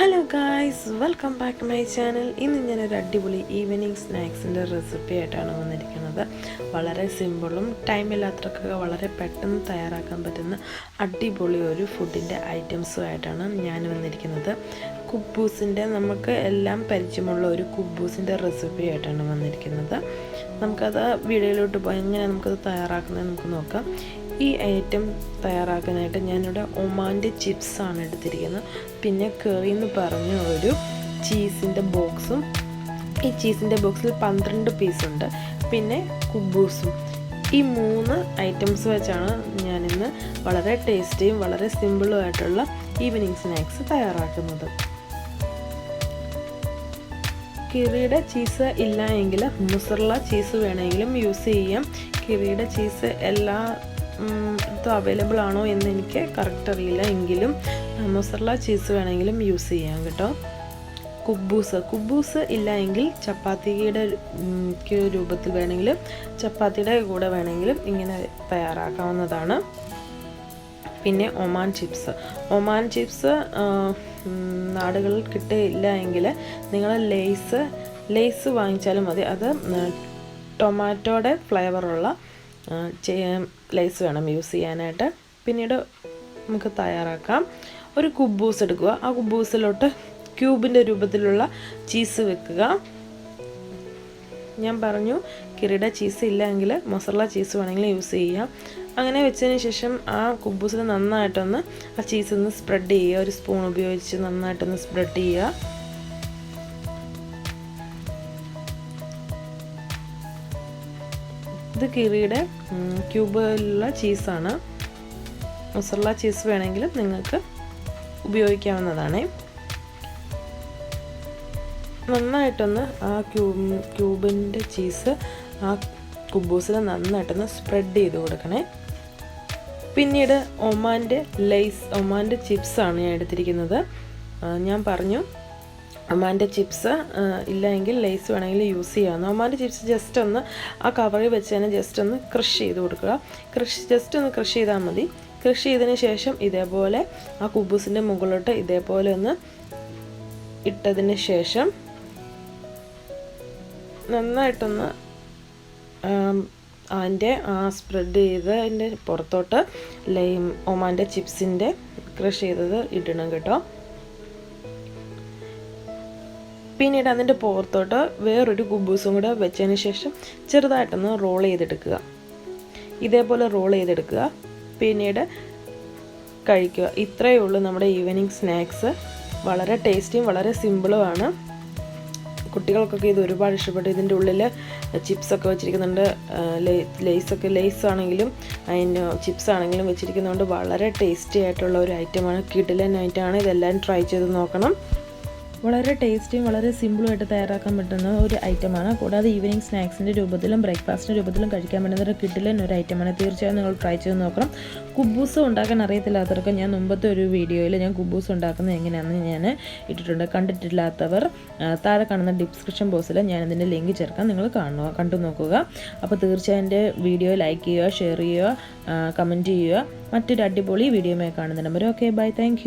Hello guys welcome back to my channel ഇന്ന് ഞാനൊരു അടിപൊളി ഈവനിങ് സ്നാക്സിന്റെ റെസിപ്പി ആയിട്ടാണ് വന്നിരിക്കുന്നത്. വളരെ സിമ്പിളും ടൈമില്ലാത്തവർക്കൊക്കെ വളരെ പെട്ടെന്ന് തയ്യാറാക്കാൻ പറ്റുന്ന അടിപൊളി ഒരു ഫുഡിന്റെ ഐറ്റംസും ആയിട്ടാണ് ഞാൻ വന്നിരിക്കുന്നത്. കുബൂസിന്റെ നമുക്ക് എല്ലാം പരിചയമുള്ള ഒരു കുബൂസിന്റെ റെസിപ്പി ആയിട്ടാണ് വന്നിരിക്കുന്നത്. നമുക്കത് വീഡിയോയിലോട്ട് പോയി എങ്ങനെ നമുക്കത് തയ്യാറാക്കുന്നത് നമുക്ക് നോക്കാം. ഈ ഐറ്റം തയ്യാറാക്കാനായിട്ട് ഞാനിവിടെ ഒമാന്റെ ചിപ്സാണ് എടുത്തിരിക്കുന്നത്. പിന്നെ കറി എന്ന് പറഞ്ഞ ഒരു ചീസിന്റെ ബോക്സും ഈ ചീസിന്റെ ബോക്സിൽ പന്ത്രണ്ട് പീസുണ്ട്. പിന്നെ കുബൂസും. ഈ മൂന്ന് ഐറ്റംസ് വെച്ചാണ് ഞാനിന്ന് വളരെ ടേസ്റ്റിയും വളരെ സിമ്പിളും ആയിട്ടുള്ള ഈവനിങ് സ്നാക്സ് തയ്യാറാക്കുന്നത്. കിറിയുടെ ചീസ് ഇല്ല എങ്കിൽ മുസറല ചീസ് വേണമെങ്കിലും യൂസ് ചെയ്യാം. കിറിയുടെ ചീസ് എല്ലാ ഇത് അവൈലബിൾ ആണോ എന്ന് എനിക്ക് കറക്റ്റ് അറിയില്ല. എങ്കിലും മൊസറല ചീസ് വേണമെങ്കിലും യൂസ് ചെയ്യാം കേട്ടോ. കുബൂസ് കുബൂസ് ഇല്ല എങ്കിൽ ചപ്പാത്തിയുടെ രൂപത്തിൽ വേണമെങ്കിലും ചപ്പാത്തിയുടെ കൂടെ വേണമെങ്കിലും ഇങ്ങനെ തയ്യാറാക്കാവുന്നതാണ്. പിന്നെ ഒമാൻ ചിപ്സ്. ഒമാൻ ചിപ്സ് നാടുകളിൽ കിട്ടിയില്ല എങ്കിൽ നിങ്ങൾ ലേസ് ലേസ് വാങ്ങിച്ചാലും മതി. അത് ടൊമാറ്റോയുടെ ഫ്ലേവറുള്ള ലേസ് വേണം യൂസ് ചെയ്യാനായിട്ട്. പിന്നീട് നമുക്ക് തയ്യാറാക്കാം. ഒരു കുബൂസ് എടുക്കുക. ആ കുബൂസിലോട്ട് ക്യൂബിന്റെ രൂപത്തിലുള്ള ചീസ് വെക്കുക. ഞാൻ പറഞ്ഞു കിരീട ചീസ് ഇല്ലെങ്കിൽ മസാല ചീസ് വേണമെങ്കിൽ യൂസ് ചെയ്യാം. അങ്ങനെ വെച്ചതിന് ശേഷം ആ കുബൂസിൽ നന്നായിട്ടൊന്ന് ആ ചീസ് ഒന്ന് സ്പ്രെഡ് ചെയ്യുക. ഒരു സ്പൂൺ ഉപയോഗിച്ച് നന്നായിട്ടൊന്ന് സ്പ്രെഡ് ചെയ്യുക. ഇത് കിറിയുടെ ക്യൂബിലുള്ള ചീസാണ്. മൊസറല ചീസ് വേണമെങ്കിൽ നിങ്ങൾക്ക് ഉപയോഗിക്കാവുന്നതാണ്. നന്നായിട്ടൊന്ന് ആ ക്യൂ ക്യൂബിന്റെ ചീസ് ആ കുബൂസിൽ നന്നായിട്ടൊന്ന് സ്പ്രെഡ് ചെയ്ത് കൊടുക്കണേ. പിന്നീട് ഒമാന്റെ ലൈസ് ഒമാന്റെ ചിപ്സാണ് ഞാൻ എടുത്തിരിക്കുന്നത്. ഞാൻ പറഞ്ഞു ഒമാന്റെ ചിപ്സ് ഇല്ലെങ്കിൽ ലേസ് വേണമെങ്കിൽ യൂസ് ചെയ്യാമെന്ന് അമ്മാന്റെ ചിപ്സ് ജസ്റ്റ് ഒന്ന് ആ കവറിൽ വെച്ച് തന്നെ ജസ്റ്റ് ഒന്ന് ക്രഷ് ചെയ്ത് കൊടുക്കുക. ക്രഷ് ജസ്റ്റ് ഒന്ന് ക്രഷ് ചെയ്താൽ മതി. ക്രഷ് ചെയ്തതിന് ശേഷം ഇതേപോലെ ആ കുബൂസിന്റെ മുകളിലോട്ട് ഇതേപോലെ ഒന്ന് ഇട്ടതിന് ശേഷം നന്നായിട്ടൊന്ന് അതിന്റെ ആ സ്പ്രെഡ് ചെയ്തതിന്റെ പുറത്തോട്ട് ലൈം ഒമാന്റെ ചിപ്സിന്റെ ക്രഷ് ചെയ്തത് ഇടണം കേട്ടോ. പിന്നീട് അതിന്റെ പുറത്തോട്ട് വേറൊരു കുബൂസും കൂടെ വെച്ചതിന് ശേഷം ചെറുതായിട്ടൊന്ന് റോൾ ചെയ്തെടുക്കുക. ഇതേപോലെ റോൾ ചെയ്തെടുക്കുക. പിന്നീട് കഴിക്കുക. ഇത്രയേ ഉള്ളൂ നമ്മുടെ ഈവനിങ് സ്നാക്സ് വളരെ ടേസ്റ്റിയും വളരെ സിമ്പിളുമാണ് കുട്ടികൾക്കൊക്കെ ഇത് ഒരുപാട് ഇഷ്ടപ്പെട്ടു. ഇതിന്റെ ഉള്ളിൽ ചിപ്സൊക്കെ വെച്ചിരിക്കുന്നുണ്ട്. ലേസൊക്കെ ലേസ് ആണെങ്കിലും അതിന് ചിപ്സ് ആണെങ്കിലും വെച്ചിരിക്കുന്നതുകൊണ്ട് വളരെ ടേസ്റ്റി ആയിട്ടുള്ള ഒരു ഐറ്റമാണ് കിടിലൻ ഐറ്റമാണ് ഇതെല്ലാം ട്രൈ ചെയ്ത് നോക്കണം. വളരെ ടേസ്റ്റിയും വളരെ സിമ്പിളുമായിട്ട് തയ്യാറാക്കാൻ പറ്റുന്ന ഒരു ഐറ്റമാണ് കൂടാതെ ഈവനിങ് സ്നാക്സിന്റെ രൂപത്തിലും ബ്രേക്ക്ഫാസ്റ്റിന്റെ രൂപത്തിലും കഴിക്കാൻ പറ്റുന്ന ഒരു കിഡിലൻ ഒരു ഐറ്റമാണ് തീർച്ചയായും നിങ്ങൾ ട്രൈ ചെയ്ത് നോക്കണം. കുബൂസ് ഉണ്ടാക്കാൻ അറിയത്തില്ലാത്തവർക്ക് ഞാൻ മുമ്പത്തെ ഒരു വീഡിയോയിൽ ഞാൻ കുബൂസ് ഉണ്ടാക്കുന്നത് എങ്ങനെയാണെന്ന് ഞാൻ ഇട്ടിട്ടുണ്ട്. കണ്ടിട്ടില്ലാത്തവർ താഴെ കാണുന്ന ഡിസ്ക്രിപ്ഷൻ ബോക്സിൽ ഞാൻ ഇതിന്റെ ലിങ്ക് ചേർക്കാം. നിങ്ങൾ കാണുക കണ്ടു നോക്കുക. അപ്പോൾ തീർച്ചയായും എന്റെ വീഡിയോ ലൈക്ക് ചെയ്യുക ഷെയർ ചെയ്യുക കമന്റ് ചെയ്യുക. മറ്റൊരു അടിപൊളി വീഡിയോയുമായി കാണുന്ന നമ്പർ ഓക്കെ ബൈ താങ്ക്